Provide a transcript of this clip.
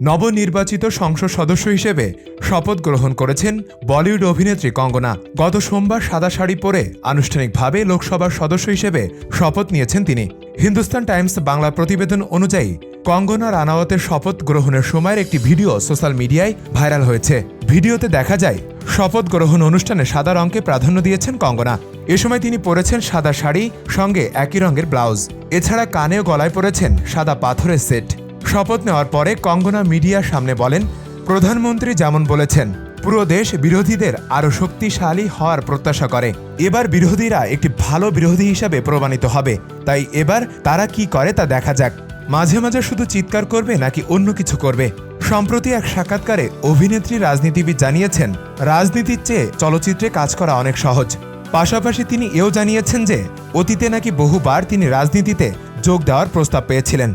নবনির্বাচিত সংসদ সদস্য হিসেবে শপথ গ্রহণ করেছেন বলিউড অভিনেত্রী কঙ্গনা। গত সোমবার সাদা শাড়ি পরে আনুষ্ঠানিকভাবে লোকসভার সদস্য হিসেবে শপথ নিয়েছেন তিনি। হিন্দুস্তান টাইমস বাংলা প্রতিবেদন অনুযায়ী কঙ্গনা রানাওয়াতের শপথ গ্রহণের সময়ের একটি ভিডিও সোশ্যাল মিডিয়ায় ভাইরাল হয়েছে। ভিডিওতে দেখা যায়, শপথ গ্রহণ অনুষ্ঠানে সাদা রঙকে প্রাধান্য দিয়েছেন কঙ্গনা। এ সময় তিনি পরেছেন সাদা শাড়ি, সঙ্গে একই রঙের ব্লাউজ। এছাড়া কানে গলায় পরেছেন সাদা পাথরের সেট। শপথ নেওয়ার পরে কঙ্গনা মিডিয়ার সামনে বলেন, প্রধানমন্ত্রী যেমন বলেছেন, পুরো দেশ বিরোধীদের আরও শক্তিশালী হওয়ার প্রত্যাশা করে। এবার বিরোধীরা একটি ভালো বিরোধী হিসাবে প্রমাণিত হবে। তাই এবার তারা কি করে তা দেখা যাক। মাঝে মাঝে শুধু চিৎকার করবে নাকি অন্য কিছু করবে? সম্প্রতি এক সাক্ষাৎকারে অভিনেত্রী রাজনীতিবিদ জানিয়েছেন, রাজনীতির চেয়ে চলচ্চিত্রে কাজ করা অনেক সহজ। পাশাপাশি তিনি এও জানিয়েছেন যে, অতীতে নাকি বহুবার তিনি রাজনীতিতে যোগ দেওয়ার প্রস্তাব পেয়েছিলেন।